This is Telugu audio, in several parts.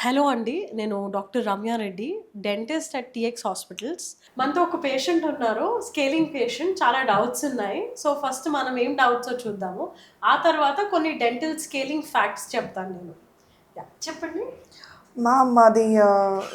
హలో అండి నేను doctor Ramya Reddy dentist at TX hospitals. మనతో ఒక పేషెంట్ ఉన్నారు స్కేలింగ్ పేషెంట్ చాలా డౌట్స్ ఉన్నాయి. సో ఫస్ట్ మనం ఏం డౌట్స్ చూద్దాము. ఆ తర్వాత కొన్ని డెంటల్ స్కేలింగ్ ఫ్యాక్ట్స్ చెప్తాను నేను. చెప్పండి. మా మాది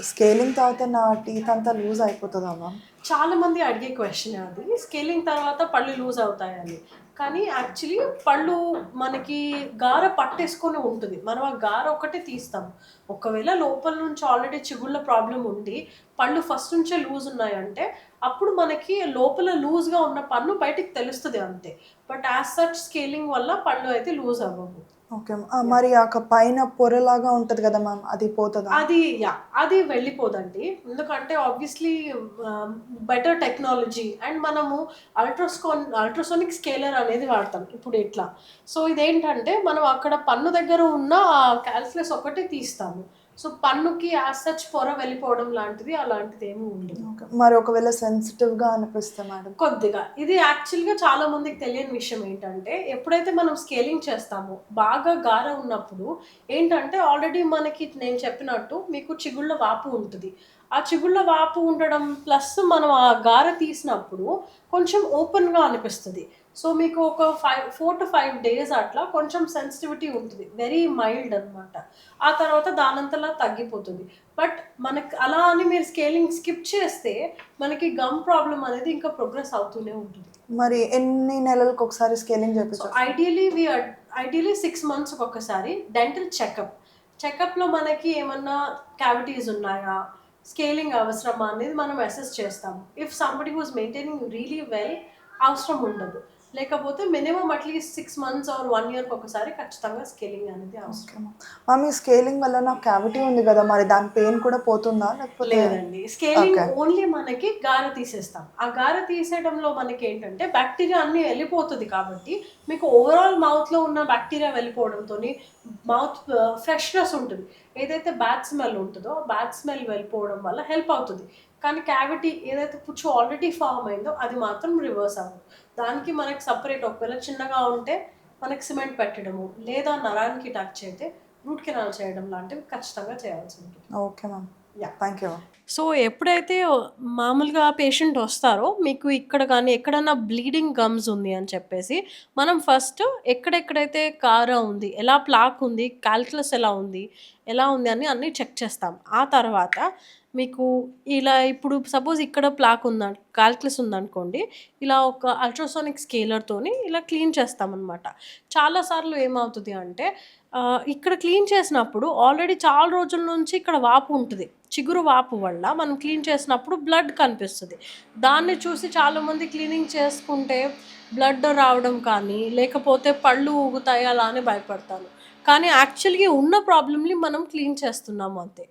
స్కేలింగ్ తర్వాత నా టీత్ అంతా లూజ్ అయిపోతుందా మ్యామ్? చాలా మంది అడిగే క్వశ్చన్ అది. స్కేలింగ్ తర్వాత పళ్ళు లూజ్ అవుతాయని. కానీ యాక్చువల్లీ పళ్ళు మనకి గార పట్టేసుకొని ఉంటుంది. మనం ఆ గార ఒకటే తీస్తాం. ఒకవేళ లోపల నుంచి ఆల్రెడీ చిగుళ్ళ ప్రాబ్లం ఉండి పళ్ళు ఫస్ట్ నుంచే లూజ్ ఉన్నాయంటే అప్పుడు మనకి లోపల లూజ్గా ఉన్న పన్ను బయటికి తెలుస్తుంది అంతే. బట్ యాజ్ సచ్ స్కేలింగ్ వల్ల పళ్ళు అయితే లూజ్ అవ్వవు. ఓకే మరి ఆ ఒక పైన పొరలాగా ఉంటుంది కదా మ్యామ్ అది పోతుందా? అది యా అది వెళ్ళిపోదండి. ఎందుకంటే ఆబ్వియస్లీ బెటర్ టెక్నాలజీ అండ్ మనము అల్ట్రాస్కోన్ అల్ట్రాసోనిక్ స్కేలర్ అనేది వాడతాం. ఇప్పుడు ఇట్లా. సో ఇదేంటంటే మనం అక్కడ పన్ను దగ్గర ఉన్న క్యాల్కులస్ ఒకటి తీస్తాము. సో పన్నుకి సచ్ పొర వెళ్ళిపోవడం లాంటిది అలాంటిది ఏమీ ఉండదు మరి ఒకవేళ సెన్సిటివ్గా అనిపిస్తే మేడం? కొద్దిగా. ఇది యాక్చువల్గా చాలా మందికి తెలియని విషయం ఏంటంటే ఎప్పుడైతే మనం స్కేలింగ్ చేస్తామో బాగా గార ఉన్నప్పుడు ఏంటంటే ఆల్రెడీ మనకి నేను చెప్పినట్టు మీకు చిగుళ్ళ వాపు ఉంటుంది. ఆ చిగుళ్ళ వాపు ఉండడం ప్లస్ మనం ఆ గార తీసినప్పుడు కొంచెం ఓపెన్గా అనిపిస్తుంది. సో మీకు ఒక five four to five days అట్లా కొంచెం సెన్సిటివిటీ ఉంటుంది. వెరీ మైల్డ్ అనమాట ఆ తర్వాత దానంతలా తగ్గిపోతుంది. బట్ మనకి అలా అని మీరు స్కేలింగ్ స్కిప్ చేస్తే మనకి గమ్ ప్రాబ్లం అనేది ఇంకా ప్రోగ్రెస్ అవుతూనే ఉంటుంది. మరి ఎన్ని నెలలకు ఒకసారి స్కేలింగ్ చేయించు ideally we ideally six months ఒకసారి డెంటల్ చెకప్ చెకప్లో మనకి ఏమన్నా క్యావిటీస్ ఉన్నాయా? స్కేలింగ్ అవసరమా అనేది మనం అసెస్ చేస్తాము. If somebody who's maintaining really well అవసరం ఉండదు. లేకపోతే minimum at least six months or one ఇయర్కి ఒకసారి ఖచ్చితంగా స్కేలింగ్ అనేది అవసరం. మ్యామ్ ఈ స్కేలింగ్ వల్ల నాకు క్యావిటీ ఉంది కదా మరి దాని పెయిన్ కూడా పోతుందా లేదండి. స్కేలింగ్. ఓన్లీ మనకి గార తీసేస్తాం. ఆ గార తీసేయడంలో మనకి ఏంటంటే బ్యాక్టీరియా అన్ని వెళ్ళిపోతుంది కాబట్టి మీకు ఓవరాల్ మౌత్లో ఉన్న బ్యాక్టీరియా వెళ్ళిపోవడంతో మౌత్ ఫ్రెష్నెస్ ఉంటుంది. ఏదైతే బ్యాడ్ స్మెల్ ఉంటుందో బ్యాడ్ స్మెల్ వెళ్ళిపోవడం వల్ల హెల్ప్ అవుతుంది. కానీ క్యావిటీ ఏదైతే పుచ్చు ఆల్రెడీ ఫామ్ అయిందో అది మాత్రం రివర్స్ అవ్వదు. దానికి మనకి సపరేట్ ఒకవేళ చిన్నగా ఉంటే మనకి సిమెంట్ పెట్టడము లేదా నరానికి టచ్ అయితే రూట్ కెనాల్ చేయడం లాంటివి ఖచ్చితంగా చేయాల్సి ఉంటుంది. Okay ma'am Yeah. Thank you so ఎప్పుడైతే మామూలుగా పేషెంట్ వస్తారో మీకు ఇక్కడ కానీ ఎక్కడన్నా బ్లీడింగ్ గమ్స్ ఉంది అని చెప్పేసి మనం ఫస్ట్ ఎక్కడెక్కడైతే కార ఉంది ఎలా ప్లాక్ ఉంది క్యాల్కులస్ ఎలా ఉంది ఎలా ఉంది అని అన్నీ చెక్ చేస్తాం. ఆ తర్వాత మీకు ఇలా ఇప్పుడు సపోజ్ ఇక్కడ ప్లాక్ ఉంద క్యాల్కులస్ ఉందనుకోండి ఇలా ఒక అల్ట్రాసోనిక్ స్కేలర్తోని ఇలా క్లీన్ చేస్తామన్నమాట. చాలాసార్లు ఏమవుతుంది అంటే ఇక్కడ క్లీన్ చేసినప్పుడు ఆల్రెడీ చాలా రోజుల నుంచి ఇక్కడ వాపు ఉంటుంది. చిగురు వాపు వల్ల మనం క్లీన్ చేసినప్పుడు బ్లడ్ కనిపిస్తుంది. దాన్ని చూసి చాలామంది క్లీనింగ్ చేసుకుంటే బ్లడ్ రావడం కానీ లేకపోతే పళ్ళు ఊగుతాయి అలా అని భయపడతాను కానీ యాక్చువల్గా ఉన్న ప్రాబ్లమ్ని మనం క్లీన్ చేస్తున్నాము అంతే.